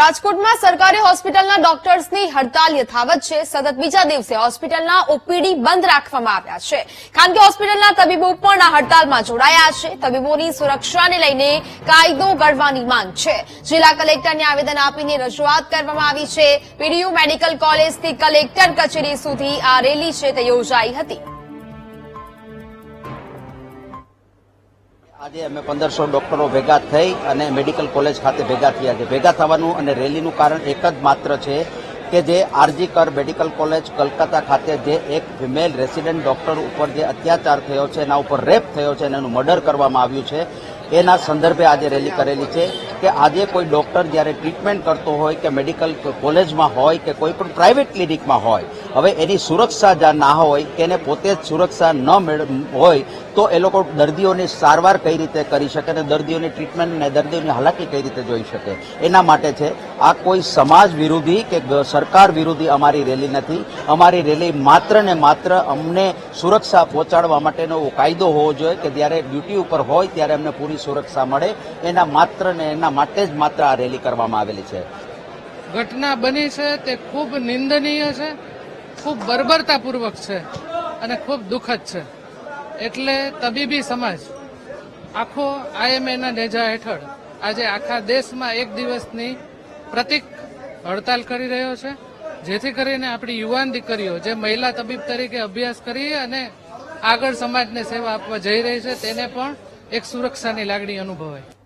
રાજકોટમાં સરકારી હોસ્પિટલના ડોક્ટર્સની હડતાલ યથાવત છે. સતત બીજા દિવસે હોસ્પિટલના ઓપીડી બંધ રાખવામાં આવ્યા છે. ખાનગી હોસ્પિટલના તબીબો પણ આ હડતાલમાં જોડાયા છે. તબીબોની સુરક્ષાને લઈને કાયદો ઘડવાની માંગ છે. જિલ્લા કલેક્ટરને આવેદન આપીને રજૂઆત કરવામાં આવી છે. પીડીયુ મેડિકલ કોલેજથી કલેક્ટર કચેરી સુધી આ રેલી છે તે યોજાઈ હતી. આજે અમે પંદરસો ડોક્ટરો ભેગા થઈ અને મેડિકલ કોલેજ ખાતે ભેગા થયા છે. ભેગા થવાનું અને રેલીનું કારણ એક જ માત્ર છે કે જે આરજી કર મેડિકલ કોલેજ કલકત્તા ખાતે જે એક ફિમેલ રેસિડેન્ટ ડોક્ટર ઉપર જે અત્યાચાર થયો છે, એના ઉપર રેપ થયો છે અને એનું મર્ડર કરવામાં આવ્યું છે. એના સંદર્ભે આજે રેલી કરેલી છે. કે આજે કોઈ ડોક્ટર જ્યારે ટ્રીટમેન્ટ કરતો હોય કે મેડિકલ કોલેજમાં હોય કે કોઈ પણ પ્રાઇવેટ ક્લિનિકમાં હોય, હવે એની સુરક્ષા જ્યાં ના હોય એને પોતે જ સુરક્ષા ન મેળ, હોય, તો એ લોકો દર્દીઓની સારવાર કઈ રીતે કરી શકે અને દર્દીઓની ટ્રીટમેન્ટ અને દર્દીઓની હાલાકી કઈ રીતે જોઈ શકે? એના માટે છે, આ કોઈ સમાજ વિરોધી કે સરકાર વિરોધી અમારી રેલી નથી. અમારી રેલી માત્ર ને માત્ર અમને સુરક્ષા પહોંચાડવા માટેનો કાયદો હોવો જોઈએ કે જ્યારે ડ્યુટી ઉપર હોય ત્યારે અમને પૂરી સુરક્ષા મળે. એના માત્ર ને એના માટે જ માત્ર આ રેલી કરવામાં આવેલી છે. ઘટના બની છે, તે ખૂબ નિંદનીય છે, ખૂબ બર્બરતાપૂર્વક છે અને ખૂબ દુઃખદ છે. એટલે તબીબી સમાજ, આખો આઈએમએના નેજા હેઠળ આજે આખા દેશમાં એક દિવસની પ્રતિક હડતાલ કરી રહ્યો છે, જેથી કરીને આપણી યુવાન દીકરીઓ જે મહિલા તબીબ તરીકે અભ્યાસ કરી અને આગળ સમાજને સેવા આપવા જઈ રહી છે, તેને પણ એક સુરક્ષાની લાગણી અનુભવાય.